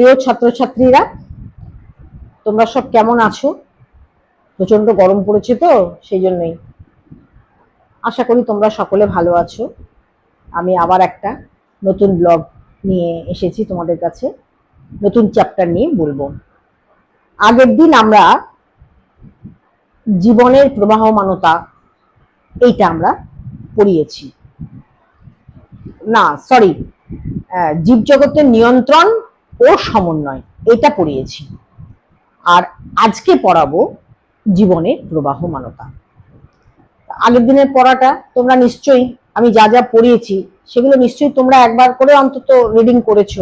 প্রিয় ছাত্রছাত্রীরা, তোমরা সব কেমন আছো? প্রচণ্ড গরম পড়েছে তো, সেই জন্যই। আশা করি তোমরা সকলে ভালো আছো। আমি আবার একটা নতুন ব্লগ নিয়ে এসেছি তোমাদের কাছে। নতুন চ্যাপ্টার নিয়ে বলব। আগের দিন আমরা জীবনের প্রবাহমানতা, এইটা আমরা পড়িয়েছি। না সরি জীবজগতের নিয়ন্ত্রণ ও সমন্বয়, এটা পড়িয়েছি। আর আজকে পড়াবো জীবনের প্রবাহমানতা। আগের দিনের পড়াটা তোমরা নিশ্চয়ই, আমি যা যা পড়িয়েছি, সেগুলো নিশ্চয়ই তোমরা একবার করে অন্তত রিডিং করেছ।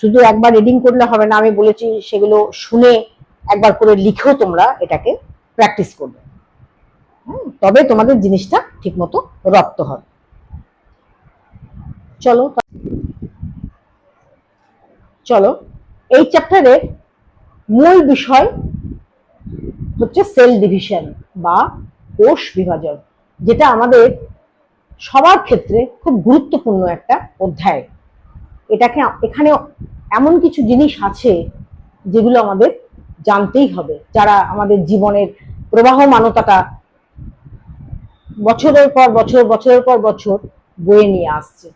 শুধু একবার রিডিং করলে হবে না, আমি বলেছি সেগুলো শুনে একবার করে লিখেও তোমরা এটাকে প্র্যাকটিস করবে। তবে তোমাদের জিনিসটা ঠিকমতো রপ্ত হবে। চলো চলো, এই চ্যাপ্টারের মূল বিষয় হচ্ছে সেল ডিভিশন বা কোষ বিভাজন, যেটা আমাদের সবার ক্ষেত্রে খুব গুরুত্বপূর্ণ একটা অধ্যায়। এটাকে এখানে এমন কিছু জিনিস আছে যেগুলো আমাদের জানতেই হবে। যারা আমাদের জীবনের প্রবাহমানতাটা বছরের পর বছর, বছরের পর বছর বয়ে নিয়ে আসছে।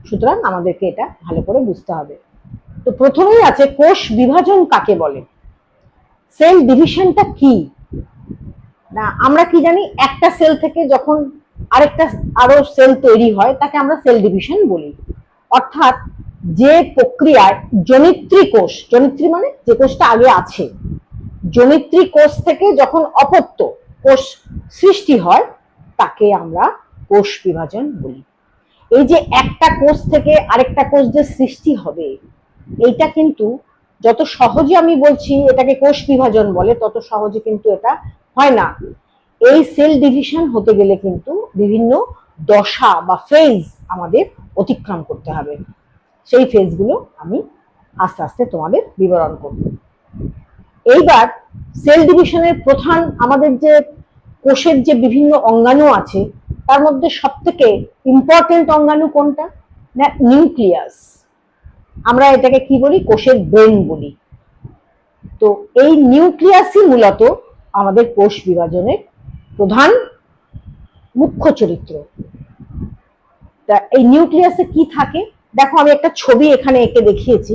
সুতরাং আমাদেরকে এটা ভালো করে বুঝতে হবে। তো প্রথমেই আছে কোষ বিভাজন কাকে বলে? সেল ডিভিশনটা কি? না, আমরা কি জানি, একটা সেল থেকে যখন আরেকটা আরও সেল তৈরি হয়, তাকে আমরা সেল ডিভিশন বলি। অর্থাৎ যে প্রক্রিয়ায় জনিত্রী কোষ, জনিত্রী মানে যে কোষটা আগে আছে, জনিত্রী কোষ থেকে যখন অপত্য কোষ সৃষ্টি হয়, তাকে আমরা কোষ বিভাজন বলি। এই যে একটা কোষ থেকে আরেকটা কোষ যে সৃষ্টি হবে এইটা কিন্তু যত সহজে আমি বলছি, এটাকে কোষ বিভাজন বলে, তত সহজে কিন্তু এটা হয় না। এই সেল ডিভিশন হতে গেলে কিন্তু বিভিন্ন দশা বা ফেজ আমাদের অতিক্রম করতে হবে। সেই ফেজগুলো আমি আস্তে আস্তে তোমাদের বিবরণ করব। এইবার সেল ডিভিশনের প্রধান আমাদের যে কোষের যে বিভিন্ন অঙ্গাণু আছে, তার মধ্যে সব থেকে ইম্পর্টেন্ট অঙ্গাণু কোনটা? না, নিউক্লিয়াস। আমরা এটাকে কি বলি? কোষের ব্রেন বলি। তো এই নিউক্লিয়াসই মূলত আমাদের কোষ বিভাজনের প্রধান মুখ্য চরিত্র। তা এই নিউক্লিয়াসে কি থাকে? দেখো, আমি একটা ছবি এখানে এঁকে দেখিয়েছি।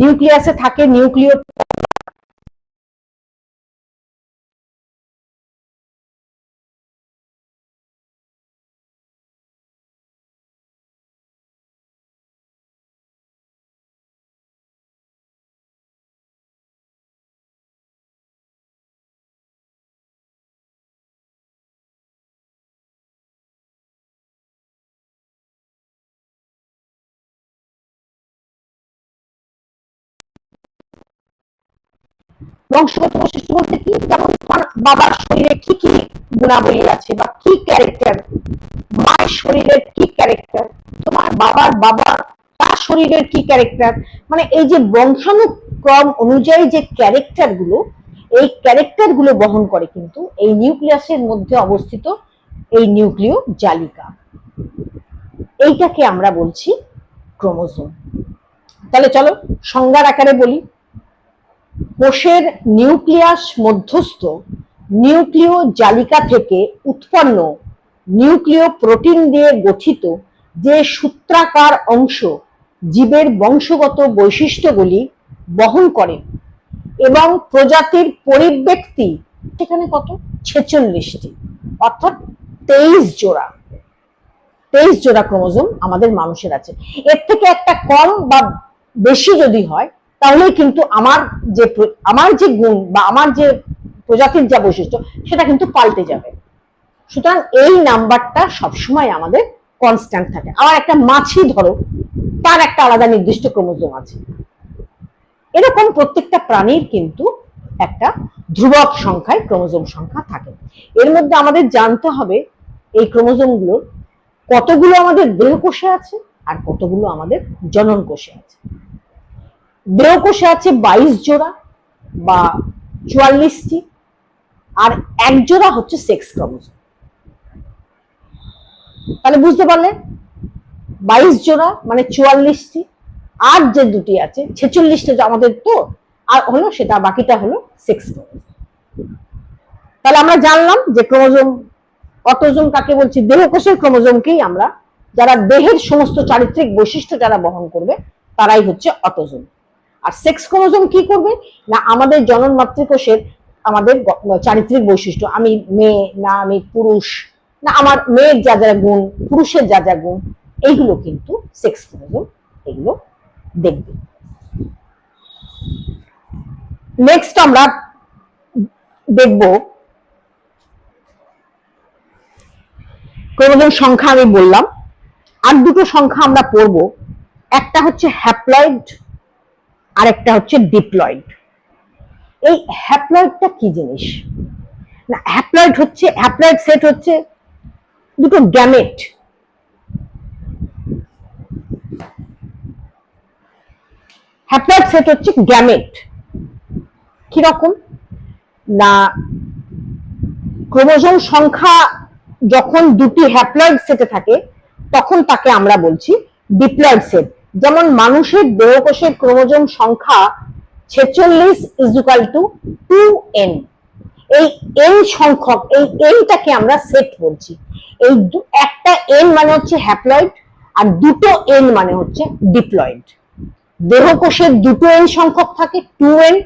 নিউক্লিয়াসে থাকে নিউক্লিয় বংশগত বলতে কি? যেমন বাবার শরীরে কি কি গুণাবলী আছে বা কি ক্যারেক্টার মায়ের শরীরের কি ক্যারেক্টার তোমার বাবার বাবা তার শরীরের কি ক্যারেক্টার মানে এই যে বংশানুক্রম অনুযায়ী যে ক্যারেক্টারগুলো, এই ক্যারেক্টারগুলো বহন করে কিন্তু এই নিউক্লিয়াসের মধ্যে অবস্থিত এই নিউক্লিয় জালিকা। এইটাকে আমরা বলছি ক্রোমোজোম তাহলে চলো সংজ্ঞার আকারে বলি। কোষের নিউক্লিয়াস মধ্যস্থ নিউক্লিয় জালিকা থেকে উৎপন্ন নিউক্লিয় প্রোটিন দিয়ে গঠিত যে সূত্রাকার অংশ জীবের বংশগত বৈশিষ্ট্যগুলি বহন করে এবং প্রজাতির পরিব্যক্তি সেখানে কত? ছেচল্লিশটি। অর্থাৎ তেইশ জোড়া। তেইশ জোড়া ক্রোমোজোম আমাদের মানুষের আছে। এর থেকে একটা কম বা বেশি যদি হয় তাহলে কিন্তু আমার যে আমার যে গুণ বা আমার যে প্রজাতির যা বৈশিষ্ট্য, সেটা কিন্তু পাল্টে যাবে। সুতরাং এই নাম্বারটা সবসময় আমাদের কনস্ট্যান্ট থাকে। আবার একটা মাছি ধরো, তার একটা আলাদা নির্দিষ্ট ক্রোমোজোম আছে। এরকম প্রত্যেকটা প্রাণীর কিন্তু একটা ধ্রুবক সংখ্যায় ক্রোমোজোম সংখ্যা থাকে। এর মধ্যে আমাদের জানতে হবে এই ক্রোমোজোমগুলোর কতগুলো আমাদের দেহকোষে আছে আর কতগুলো আমাদের জনন কোষে আছে। দেহকোষে আছে বাইশ জোড়া বা চুয়াল্লিশটি, আর এক জোড়া হচ্ছে সেক্স ক্রোমোজোম তাহলে বুঝতে পারলে বাইশ জোড়া মানে চুয়াল্লিশটি, আর যে দুটি আছে, ছেচল্লিশটা আমাদের তো, আর হলো সেটা, বাকিটা হলো সেক্স তাহলে আমরা জানলাম যে ক্রোমোজোম অটোজোম কাকে বলছি? দেহকোষের ক্রোমোজোমকেই আমরা, যারা দেহের সমস্ত চারিত্রিক বৈশিষ্ট্য যারা বহন করবে, তারাই হচ্ছে অটোজোম। আর সেক্স ক্রোমোজোম কি করবে? না, আমাদের জনন মাতৃকোষের আমাদের চারিত্রিক বৈশিষ্ট্য। আমি মেয়ে, না আমি পুরুষ, না আমার মেয়ের যা যা গুণ, পুরুষের যা যা গুণ, এইগুলো কিন্তু সেক্স ক্রোমোজোম এগুলো দেখবে। নেক্সট আমরা দেখব ক্রোমোজোম সংখ্যা আমি বললাম। আর দুটো সংখ্যা আমরা পড়ব। একটা হচ্ছে হ্যাপ্লয়েড আর একটা হচ্ছে ডিপ্লয়েড এই হ্যাপ্লয়েডটা কি জিনিস? না হ্যাপ্লয়েড হচ্ছে হ্যাপ্লয়েড সেট হচ্ছে দুটো গ্যামেট হ্যাপ্লয়েড সেট হচ্ছে গ্যামেট কীরকম? না, ক্রোমোজোম সংখ্যা যখন দুটি হ্যাপ্লয়েড সেটে থাকে, তখন তাকে আমরা বলছি ডিপ্লয়েড সেট যেমন মানুষের দেহকোষের ক্রোমোজোম সংখ্যা ছেচল্লিশ ইজুকাল টু টু এন এই এন সংখ্যক, এই এনটাকে আমরা সেট বলছি। এই একটা এন মানে হচ্ছে হ্যাপ্লয়েড আর দুটো এন মানে হচ্ছে ডিপ্লয়েড দেহকোষের দুটো এন সংখ্যক থাকে টু এন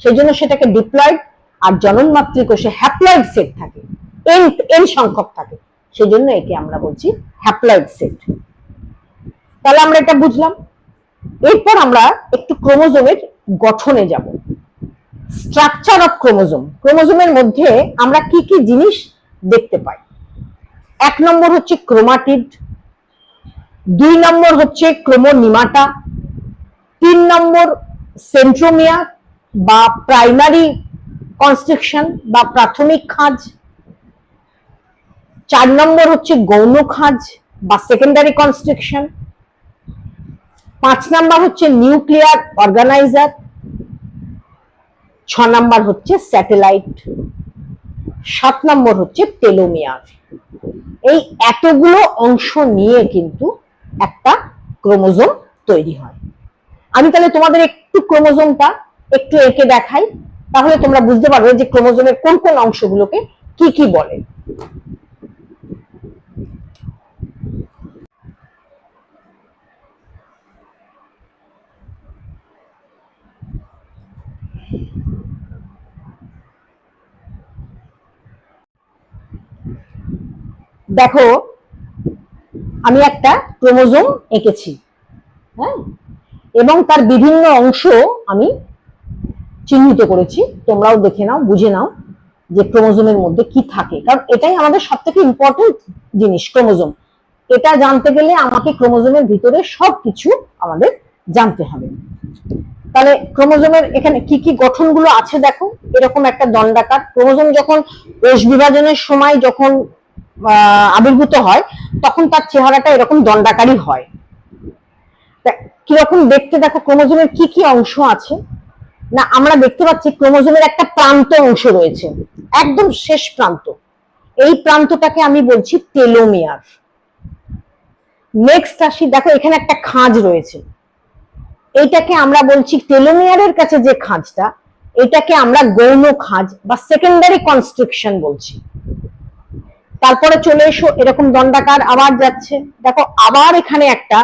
সেজন্য সেটাকে ডিপ্লয়েড আর জনন মাতৃকোষে হ্যাপ্লয়েড সেট থাকে। এন এন সংখ্যক থাকে, সেজন্য একে আমরা বলছি হ্যাপ্লয়েড সেট তাহলে আমরা এটা বুঝলাম। এরপর আমরা একটু ক্রোমোজোমের গঠনে যাব। স্ট্রাকচার অফ ক্রোমোজোম ক্রোমোজোমের মধ্যে আমরা কি কি জিনিস দেখতে পাই? এক নম্বর হচ্ছে ক্রোমাটিড, দুই নম্বর হচ্ছে ক্রোমোনিমাটা, তিন নম্বর সেন্ট্রোমিয়ার বা প্রাইমারি কনস্ট্রাকশন বা প্রাথমিক খাঁজ, চার নম্বর হচ্ছে গৌণ খাঁজ বা সেকেন্ডারি কনস্ট্রাকশন পাঁচ নাম্বার হচ্ছে নিউক্লিয়ার অর্গানাইজার, ছ নাম্বার হচ্ছে স্যাটেলাইট, সাত নম্বর হচ্ছে টেলোমিয়ার। এই এতগুলো অংশ নিয়ে কিন্তু একটা ক্রোমোজোম তৈরি হয়। আমি তাহলে তোমাদের একটু ক্রোমোজোমটা একটু এঁকে দেখাই, তাহলে তোমরা বুঝতে পারবে যে ক্রোমোজোমের কোন কোন অংশগুলোকে কি কি বলে। দেখো, আমি একটা ক্রোমোজোম এঁকেছি হ্যাঁ? এবং তার বিভিন্ন অংশ আমি চিহ্নিত করেছি। তোমরাও দেখে নাও, বুঝে নাও যে ক্রোমোজোমের মধ্যে কি থাকে। কারণ এটাই আমাদের সব থেকে ইম্পর্টেন্ট জিনিস, ক্রোমোজোম। এটা জানতে গেলে আমাকে ক্রোমোজোমের ভিতরে সবকিছু আমাদের জানতে হবে। তাহলে ক্রোমোজোমের এখানে কি কি গঠনগুলো আছে দেখো? এরকম একটা দণ্ডাকার। ক্রোমোজোম যখন কোষ বিভাজনের সময় যখন আবির্ভূত হয়, তখন তার চেহারাটা এরকম দণ্ডাকারই হয়। কীরকম দেখতে দেখো, ক্রোমোজোমের কি কি অংশ আছে? না, আমরা দেখতে পাচ্ছি ক্রোমোজোমের একটা প্রান্ত অংশ রয়েছে, একদম শেষ প্রান্ত। এই প্রান্তটাকে আমি বলছি টেলোমিয়ার। নেক্সট আসি, দেখো এখানে একটা খাঁজ রয়েছে। এইটাকে আমরা বলছি টেলোমিয়ারের কাছে যে খাঁজটা, এটাকে আমরা গৌণ খাঁজ বা সেকেন্ডারি কনস্ট্রাকশন বলছি। তারপরে চলে এসো, এরকম দণ্ডাকার আবার যাচ্ছে। দেখো, আবার এখানে একটা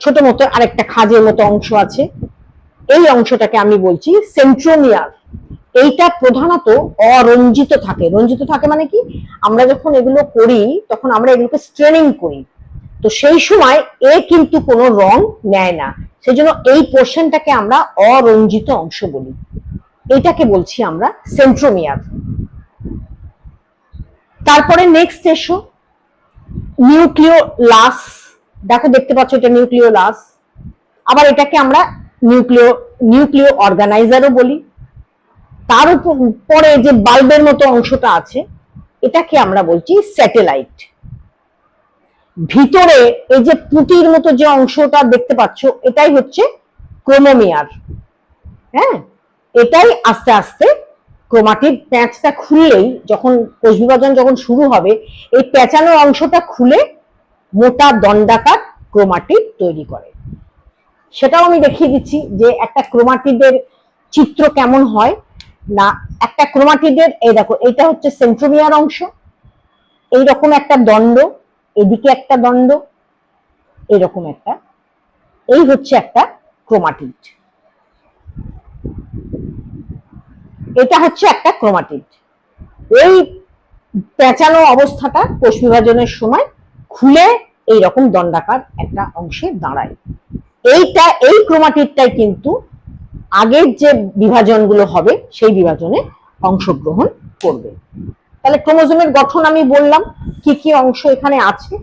ছোট মতো আরেকটা খাঁজের মতো অংশ আছে। এই অংশটাকে আমি বলছি সেন্ট্রোমিয়ার এইটা প্রধানত অরঞ্জিত থাকে। রঞ্জিত থাকে মানে কি? আমরা যখন এগুলো করি, তখন আমরা এগুলোকে স্ট্রেনিং করি। তো সেই সময় এ কিন্তু কোনো রং নেয় না। সেই জন্য এই পোর্শনটাকে আমরা অরঞ্জিত অংশ বলি। এটাকে বলছি আমরা সেন্ট্রোমিয়ার তারপরে নেক্সট এসো। নিউক্লিও লাস দেখো দেখতে পাচ্ছ এটা নিউক্লিও লাস আবার এটাকে আমরা নিউক্লিও নিউক্লিও অর্গানাইজারও বলি। তার উপর পরে যে বাল্বের মতো অংশটা আছে, এটাকে আমরা বলছি স্যাটেলাইট ভিতরে এই যে পুঁতির মতো যে অংশটা দেখতে পাচ্ছ, এটাই হচ্ছে ক্রোমোমিয়ার হ্যাঁ? এটাই আস্তে আস্তে ক্রোমাটিড প্যাঁচটা খুললেই যখন কোষ বিভাজন যখন শুরু হবে, এই পেঁচানো অংশটা খুলে মোটা দণ্ডাকার ক্রোমাটিড তৈরি করে। সেটাও আমি দেখিয়ে দিচ্ছি যে একটা ক্রোমাটিডের চিত্র কেমন হয়। না, একটা ক্রোমাটিডের, এই দেখো, এইটা হচ্ছে সেন্ট্রোমিয়ার অংশ। এইরকম একটা দণ্ড, এদিকে একটা দণ্ড, এরকম একটা। এই হচ্ছে একটা ক্রোমাটিড। এটা হচ্ছে একটা ক্রোমাটিড। এই পেঁচানো অবস্থাটা কোষ বিভাজনের সময় খুলে এই রকম দণ্ডাকার একটা অংশে দাঁড়ায়। এইটা, এই ক্রোমাটিডটাই কিন্তু আগের যে বিভাজনগুলো হবে, সেই বিভাজনে অংশগ্রহণ করবে। তাহলে ক্রোমোজোমের গঠন আমি বললাম, কি কি অংশ এখানে আছে?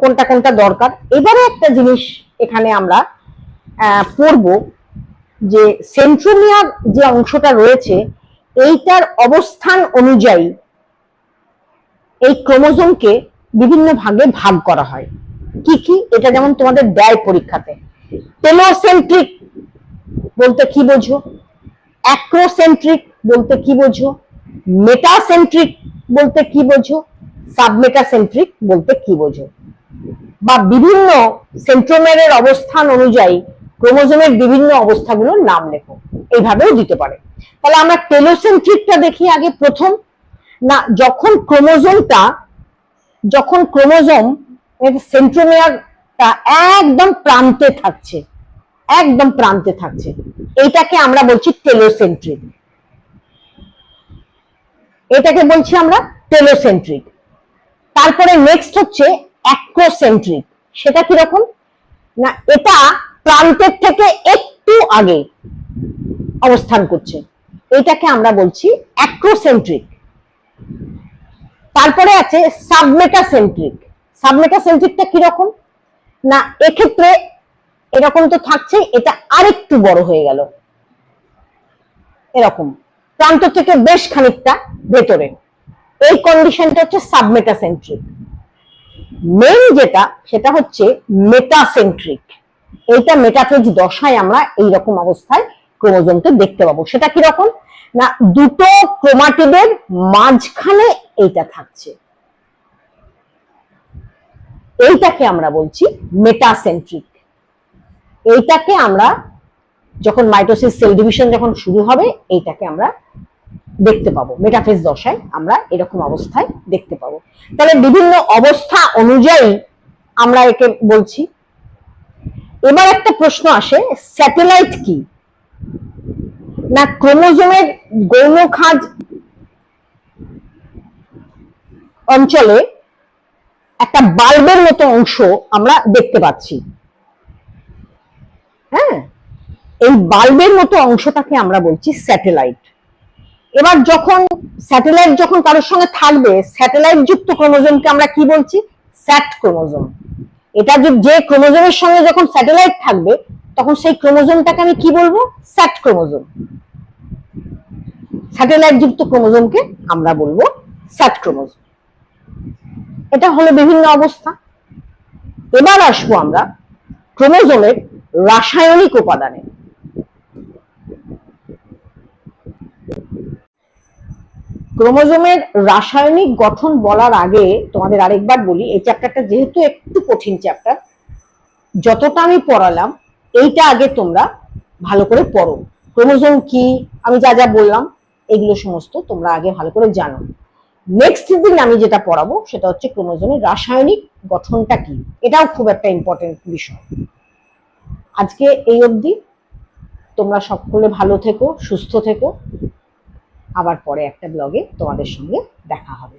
কোনটা কোনটা দরকার? এবারে একটা জিনিস এখানে আমরা পড়ব। যে সেন্ট্রোমিয়ার যে অংশটা রয়েছে, এইটার অবস্থান অনুযায়ী এই ক্রোমোজোমকে বিভিন্ন ভাগে ভাগ করা হয়। কি কি? এটা যেমন তোমাদের দেয় পরীক্ষাতে। টেলোসেন্ট্রিক বলতে কি বোঝো? অ্যাক্রোসেন্ট্রিক বলতে কি বোঝো? মেটাসেন্ট্রিক বলতে কি বোঝো? সাবমেটাসেন্ট্রিক বলতে কি বোঝো? বা বিভিন্ন সেন্ট্রোমেরের অবস্থান অনুযায়ী ক্রোমোজোমের বিভিন্ন অবস্থাগুলোর নাম লেখো। এইভাবেও দিতে পারে। তাহলে আমরা টেলোসেন্ট্রিকটা দেখি আগে প্রথম। না, যখন ক্রোমোজোমটা, যখন ক্রোমোজোম এর সেন্ট্রোমেয়ারটা একদম প্রান্তে থাকছে, একদম প্রান্তে থাকছে এইটাকে আমরা বলছি টেলোসেন্ট্রিক। এটাকে বলছি আমরা টেলোসেন্ট্রিক। তারপরে নেক্সট হচ্ছে অ্যাক্রোসেন্ট্রিক। সেটা কীরকম? না, এটা প্রান্তের থেকে একটু আগে অবস্থান করছে। এটাকে আমরা বলছি অ্যাক্রোসেন্ট্রিক তারপরে আছে সাবমেটাসেন্ট্রিক সাবমেটাসেন্ট্রিকটা কীরকম না, এক্ষেত্রে এরকম তো থাকছে এটা আরেকটু বড় হয়ে গেল। এরকম। প্রান্ত থেকে বেশ খানিকটা ভেতরে। এই কন্ডিশনটা হচ্ছে সাবমেটাসেন্ট্রিক মেন যেটা, সেটা হচ্ছে মেটাসেন্ট্রিক এইটা মেটাফেজ দশায় আমরা এই রকম অবস্থায় ক্রোমোজোমকে দেখতে পাবো। সেটা কীরকম? না, দুটো ক্রোমাটিডের মাঝখানে এইটা থাকছে। এইটাকে আমরা বলছি মেটাসেন্ট্রিক এইটাকে আমরা যখন মাইটোসিস সেল ডিভিশন যখন শুরু হবে, এইটাকে আমরা দেখতে পাবো। মেটাফেজ দশায় আমরা এরকম অবস্থায় দেখতে পাবো। তাহলে বিভিন্ন অবস্থা অনুযায়ী আমরা একে বলছি এবার একটা প্রশ্ন আসে, স্যাটেলাইট কি? না ক্রোমোজোমের গৌণ খাজ অঞ্চলে একটা বাল্বের মতো অংশ আমরা দেখতে পাচ্ছি। হ্যাঁ? এই বাল্বের মতো অংশটাকে আমরা বলছি স্যাটেলাইট। এবার যখন স্যাটেলাইট যখন কারোর সঙ্গে থাকবে স্যাটেলাইট যুক্ত ক্রোমোজোমকে আমরা কি বলছি? Set chromosome. এটা যে- ক্রোমোজোমের সঙ্গে যখন স্যাটেলাইট থাকবে, তখন সেই ক্রোমোজোমটাকে আমি কি বলব? স্যাট ক্রোমোজোম। স্যাটেলাইট যুক্ত ক্রোমোজোমকে আমরা বলব স্যাট ক্রোমোজোম। এটা হলো বিভিন্ন অবস্থা। এবার আসব আমরা ক্রোমোজোমের রাসায়নিক উপাদানে। ক্রোমোজোমের রাসায়নিক গঠন বলার আগে তোমাদের আরেকবার বলি, এই চ্যাপ্টারটা যেহেতু একটু কঠিন চ্যাপ্টার যতটা আমি পড়ালাম, এইটা আগে তোমরা ভালো করে পড়ো। ক্রোমোজোম কি? আমি যা যা বললাম, এগুলো সমস্ত তোমরা আগে ভালো করে জানো। নেক্সট দিন আমি যেটা পড়াবো, সেটা হচ্ছে ক্রোমোজোমের রাসায়নিক গঠনটা কি? এটাও খুব একটা ইম্পর্টেন্ট বিষয়। আজকে এই অবধি। তোমরা সকলে ভালো থেকো, সুস্থ থেকো। আবার পরে একটা ব্লগে তোমাদের সঙ্গে দেখা হবে।